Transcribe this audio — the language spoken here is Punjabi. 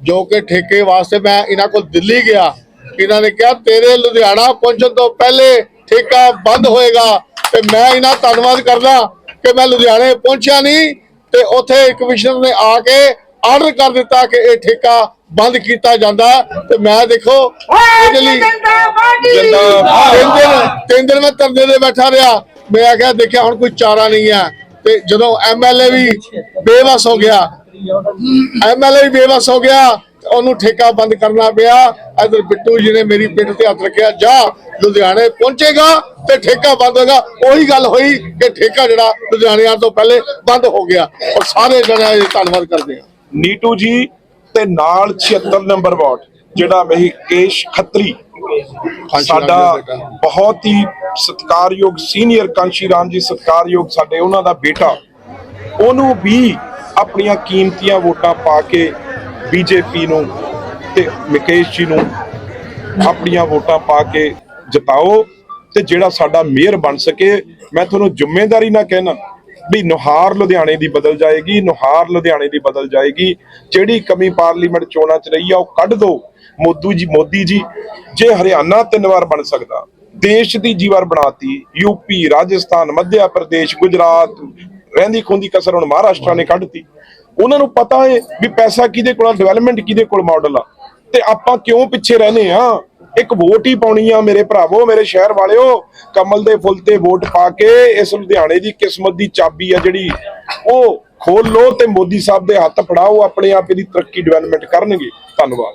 ਜੋ ਕਿ ਠੇਕੇ ਵਾਸਤੇ ਮੈਂ ਇਹਨਾਂ ਕੋਲ ਦਿੱਲੀ ਗਿਆ। ਇਹਨਾਂ ਨੇ ਕਿਹਾ, ਤੇਰੇ ਲੁਧਿਆਣਾ ਪਹੁੰਚਣ ਤੋਂ ਪਹਿਲੇ ਠੇਕਾ ਬੰਦ ਹੋਏਗਾ ਤੇ ਮੈਂ ਇਹਨਾਂ ਧੰਨਵਾਦ ਕਰਦਾ ਕਿ ਮੈਂ ਲੁਧਿਆਣੇ ਪਹੁੰਚਿਆ ਨਹੀਂ ਤੇ ਉੱਥੇ ਕਮਿਸ਼ਨਰ ਨੇ ਆ ਕੇ ਆਰਡਰ ਕਰ ਦਿੱਤਾ ਕਿ ਇਹ ਠੇਕਾ ਬੰਦ ਕੀਤਾ ਜਾਂਦਾ ਤੇ ਮੈਂ ਦੇਖੋ ਇਹਦੇ ਲਈ ਤਿੰਨ ਦਿਨ ਤਿੰਨ ਦਿਨ ਮੈਂ ਧਰਨੇ ਦੇ ਬੈਠਾ ਰਿਹਾ। ਮੈਂ ਆਖਿਆ ਦੇਖਿਆ ਹੁਣ ਕੋਈ ਚਾਰਾ ਨਹੀਂ ਹੈ। ਤੇ ਜਦੋਂ ਐਮਐਲਏ ਵੀ ਬੇਵਸ ਹੋ ਗਿਆ ਐਮਐਲਏ ਵੀ ਬੇਵਸ ਹੋ ਗਿਆ ਉਹਨੂੰ ਠੇਕਾ ਬੰਦ ਕਰਨਾ ਪਿਆ। ਇਧਰ ਬਿੱਟੂ ਜੀ ਨੇ ਮੇਰੀ ਪਿੱਠ ਤੇ ਹੱਥ ਰੱਖਿਆ ਜਾ ਲੁਧਿਆਣੇ ਪਹੁੰਚੇਗਾ ਤੇ ਠੇਕਾ ਬੰਦ ਹੋਏਗਾ। ਉਹੀ ਗੱਲ ਹੋਈ ਕਿ ਠੇਕਾ ਜਿਹੜਾ ਲੁਧਿਆਣੇ ਤੋਂ ਪਹਿਲੇ ਬੰਦ ਹੋ ਗਿਆ। ਔਰ ਸਾਰੇ ਜਣੇ ਇਹ ਧੰਨਵਾਦ ਕਰਦੇ ਆ ਨੀਟੂ ਜੀ ਤੇ ਨਾਲ 76 ਨੰਬਰ ਵਾਰਡ ਜਿਹੜਾ ਮਹਿਕੇਸ਼ ਖੱਤਰੀ। ਸਾਡਾ। ਬਹੁਤ ਹੀ ਸਤਿਕਾਰਯੋਗ ਸੀਨੀਅਰ ਕਾਂਸ਼ੀ ਰਾਮ ਜੀ ਸਤਿਕਾਰਯੋਗ ਸਾਡੇ ਉਹਨਾਂ ਦਾ ਬੇਟਾ। ਉਹਨੂੰ ਵੀ ਆਪਣੀਆਂ ਕੀਮਤੀਆਂ ਵੋਟਾਂ ਪਾ ਕੇ ਬੀਜੇਪੀ ਨੂੰ ਤੇ ਮੁਕੇਸ਼ ਜੀ ਨੂੰ ਆਪਣੀਆਂ ਵੋਟਾਂ ਪਾ ਕੇ ਜਿਤਾਓ ਤੇ ਜਿਹੜਾ ਸਾਡਾ ਮੇਅਰ ਬਣ ਸਕੇ। ਮੈਂ ਤੁਹਾਨੂੰ ਜ਼ਿੰਮੇਵਾਰੀ ਨਾਲ ਕਹਿਣਾ ਵੀ ਨੁਹਾਰ ਲੁਧਿਆਣੇ ਦੀ ਬਦਲ ਜਾਏਗੀ, ਨੁਹਾਰ ਲੁਧਿਆਣੇ ਦੀ ਬਦਲ ਜਾਏਗੀ। ਜਿਹੜੀ ਕਮੀ ਪਾਰਲੀਮੈਂਟ ਚੋਣਾਂ 'ਚ ਰਹੀ ਆ, ਉਹ ਕੱਢ ਦੋ, ਮੋਦੂ ਜੀ, ਮੋਦੀ ਜੀ। ਜੇ ਹਰਿਆਣਾ ਤਿੰਨ ਵਾਰ ਬਣ ਸਕਦਾ, ਦੇਸ਼ ਦੀ ਜੀਵਾਰ ਬਣਾਤੀ ਯੂਪੀ ਰਾਜਸਥਾਨ ਮੱਧਿਆ ਪ੍ਰਦੇਸ਼, ਗੁਜਰਾਤ, ਰਹਿੰਦੀ ਖੁੰਦੀ ਕਸਰ ਹੁਣ ਮਹਾਰਾਸ਼ਟਰ ਨੇ ਕੱਢਤੀ ਉਹਨਾਂ ਨੂੰ ਪਤਾ ਹੈ ਵੀ ਪੈਸਾ ਕਿਹਦੇ ਕੋਲ ਡਿਵੈਲਪਮੈਂਟ ਕਿਹਦੇ ਕੋਲ ਮਾਡਲ ਆ। ਤੇ ਆਪਾਂ ਕਿਉਂ ਪਿੱਛੇ ਰਹਨੇ ਆ? ਇੱਕ ਵੋਟ ਹੀ ਪਾਉਣੀ ਆ ਮੇਰੇ ਭਰਾਵੋ, ਮੇਰੇ ਸ਼ਹਿਰ ਵਾਲਿਓ। ਕਮਲ ਦੇ ਫੁੱਲ ਤੇ ਵੋਟ ਪਾ ਕੇ ਇਸ ਲੁਧਿਆਣੇ ਦੀ ਕਿਸਮਤ ਦੀ ਚਾਬੀ ਆ ਜਿਹੜੀ, ਉਹ ਖੋਲ ਲੋ ਤੇ ਮੋਦੀ ਸਾਹਿਬ ਦੇ ਹੱਥ ਫੜਾਓ ਆਪਣੇ ਆਪ ਇਹਦੀ ਤਰੱਕੀ ਡਿਵੈਲਪਮੈਂਟ ਕਰਨਗੇ। ਧੰਨਵਾਦ।